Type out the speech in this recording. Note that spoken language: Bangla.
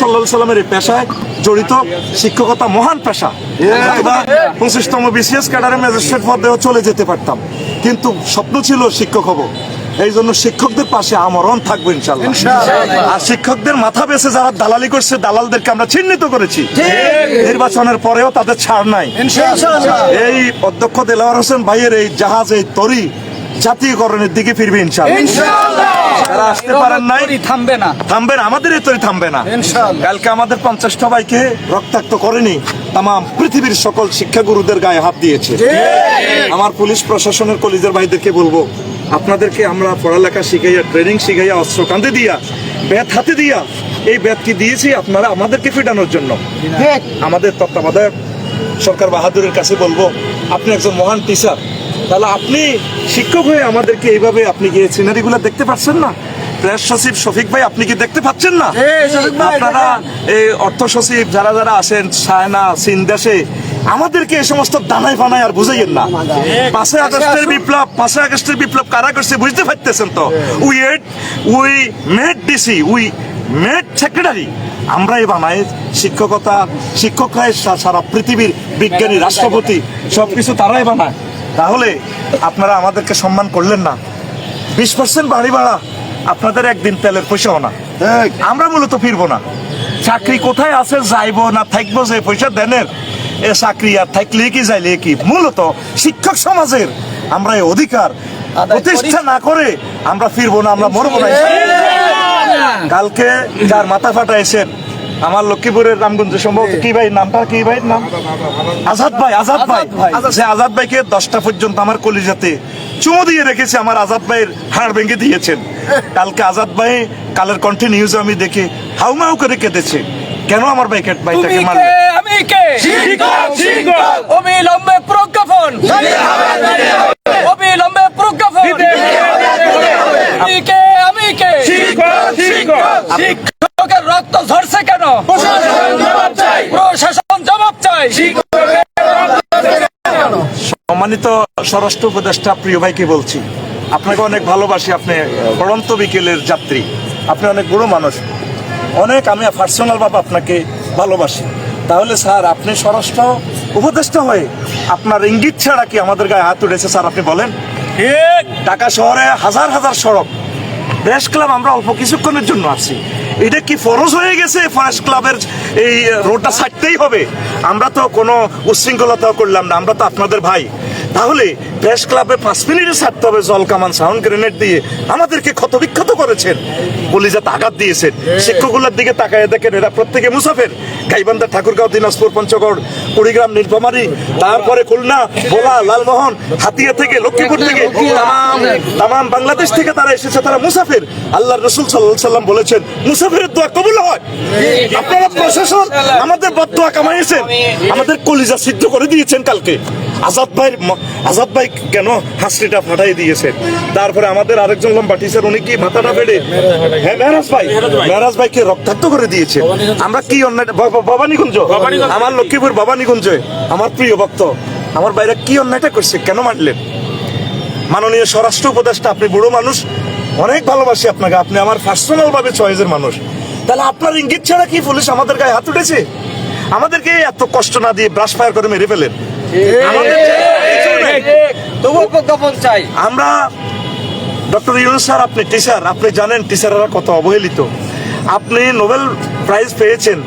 সাল্লামের এই পেশায় জড়িত শিক্ষকতা মহান পেশা। অথবা পঁচিশতম বিসিএস ক্যাডারে ম্যাজিস্ট্রেট পদেও চলে যেতে পারতাম। কিন্তু স্বপ্ন ছিল শিক্ষক হব। এই জন্য শিক্ষকদের পাশে আমরণ থাকব ইনশাল্লাহ আর শিক্ষকদের মাথা বেছে যারা দালালি করছে দালালদেরকে আমরা চিহ্নিত করেছি। নির্বাচনের পরেও তাদের ছাড় নাই। এই অধ্যক্ষ দেলাওয়ার হোসেন ভাইয়ের এই জাহাজ এই তরি জাতীয়করণের দিকে ফিরবে ইনশাল্লাহ যারা আসতে পারেন নাই থামবে না। থামবে না আমাদের এই তৈরি থামবে না। কালকে আমাদের পঞ্চাশটা ভাইকে রক্তাক্ত করেনি তাম পৃথিবীর সকল শিক্ষাগুরুদের গায়ে হাত দিয়েছে। আমার পুলিশ প্রশাসনের কলেজের ভাইদেরকে বলব আপনাদেরকে আমরা পড়ালেখা শিখাইয়া ট্রেনিং শিখাইয়া অস্ত্র কাঁধে দিয়া ব্যাত হাতে দিয়া এই ব্যাত দিয়েছি আপনারা আমাদেরকে ফিটানোর জন্য? আমাদের তত্ত্বাবধায়ক সরকার বাহাদুরের কাছে বলব আপনি একজন মহান টিচার তাহলে আপনি শিক্ষক হয়ে আমাদেরকে এইভাবে আপনি কি সিনারিগুলো দেখতে পাচ্ছেন না? প্রেস সচিব শফিক ভাই আপনি কি দেখতে পাচ্ছেন না? আপনারা এই অর্থ সচিব যারা যারা আছেন চায়না চীন দেশে আমাদেরকে এই সমস্ত দানাই ফানাই আর বুঝাইয়েন না। পাঁচই আগস্টের বিপ্লব পাঁচই আগস্টের বিপ্লব কারা করছে বুঝতে পারতেছেন তো? We add we made DC we made secretary আমরাই বানাই শিক্ষকতা শিক্ষকরাই সারা পৃথিবীর বিজ্ঞানী রাষ্ট্রপতি সবকিছু তারাই বানায়। তাহলে আপনারা আমাদেরকে সম্মান করলেন না। বিশ পার্সেন্ট বাড়ি ভাড়া আপনাদের একদিন তেলের পয়সাও না। আমরা মূলত ফিরবো না। চাকরি কোথায় আছে যাইবো না থাকব যে পয়সা দেনের। এ চাকরি আর থাকলে কি যাইলে কি? মূলত শিক্ষক সমাজের আমরা এই অধিকার প্রতিষ্ঠা না করে আমরা ফিরবো না আমরা মরবো না। কালকে যার মাথা ফাটা এসেন আমার লক্ষ্মীপুরের রামগঞ্জ সম্ভবত কি ভাই নামটা কি ভাই নাম? আজাদ ভাই আজাদ ভাই। সে আজাদ ভাইকে দশটা পর্যন্ত আমার কলিজাতে চুমো দিয়ে রেখেছে আমার আজাদ ভাইয়ের হাড় ভেঙে দিয়েছেন। কালকে আজাদ ভাই কালের কণ্ঠে নিউজ আমি দেখে হাউমাউ করে কেঁদেছে। কেন আমার ভাইকে ভাইটাকে তুমি কে? মারলে আমি কে? অবিলম্বে প্রজ্ঞাপন। অবিলম্বে প্রজ্ঞাপন। তুমি কে? আমি কে? সম্মানিত স্বরাষ্ট্র উপদেষ্টা প্রিয় ভাইকে বলছি আপনাকে অনেক ভালোবাসি আপনি পড়ন্ত বিকেলের যাত্রী আপনি অনেক বড় মানুষ। অনেক আমি পার্সোনাল ভাবে আপনাকে ভালোবাসি। তাহলে স্যার আপনি স্বরাষ্ট্র উপদেষ্টা হয়ে আপনার ইঙ্গিত ছাড়া কি আমাদের গায়ে হাত উঠেছে স্যার আপনি বলেন? ঢাকা শহরে হাজার হাজার সড়ক প্রেস ক্লাব আমরা অল্প কিছুক্ষণের জন্য আছি। এটা কি ফরজ হয়ে গেছে? প্রেস ক্লাবের এই রোডটা ছাড়তেই হবে। আমরা তো কোনো উচ্ছৃঙ্খলতা করলাম না আমরা তো আপনাদের ভাই। তাহলে প্রেস ক্লাবে পাঁচ মিনিটে ছাড়তে হবে জল কামান সাউন্ড গ্রেনেড দিয়ে। আমাদেরকে ক্ষতবিক্ষত করেছেন কলিজাতে আঘাত দিয়েছেন। শিক্ষকগুলোর দিকে তাকায় দেখেন এরা প্রত্যেকে মুসাফের। গাইবান্ধা ঠাকুরগাঁও দিনাজপুর পঞ্চগড় কুড়িগ্রাম নীলফামারী তারপরে খুলনা ভোলা লালমোহন হাতিয়া থেকে লক্ষ্মীপুর থেকে তাম তাম বাংলাদেশ থেকে তারা এসেছে তারা মুসাফির। আল্লাহ রসুল সাল্লাহ সাল্লাম বলেছেন মুসাফিরের দোয়া কবুল হয়। আপনারা প্রশাসন আমাদের বদোয়া কামাইয়েছেন। আমাদের কলিজা সিদ্ধ করে দিয়েছেন কালকে। আজাদ ভাই আজাদ ভাই কেন হাসিটা ফাটাই দিয়েছেন? তারপরে আমাদের আরেকজন লম্বা টিচার উনি কি মাথাটা হ্যাঁ মেহরাজ ভাই। মেহরাজ ভাইকে রক্তাক্ত করে দিয়েছে। আমরা কি অন্যায় ভবানীগঞ্জ? আমার লক্ষ্মীপুর ভবানীগঞ্জে। আমার প্রিয় ভক্ত। আমার বাইরে কি অন্যায়টা করছে? কেন মারলেন? মাননীয় স্বরাষ্ট্র উপদেষ্টা আপনি বুড়ো মানুষ। অনেক ভালোবাসি আপনাকে। আপনি আমার পার্সোনাল ভাবে চয়েসের মানুষ। তাহলে আপনার ইঙ্গিত ছাড়া কি পুলিশ আমাদের গায়ে হাত উঠেছে? আমাদেরকে এত কষ্ট না দিয়ে ব্রাশ ফায়ার করে মেরে ফেলেন? আমরা ডক্টর ইউনুস স্যার আপনি টিচার আপনি জানেন টিচাররা কত অবহেলিত। আপনি নোবেল প্রাইজ পেয়েছেন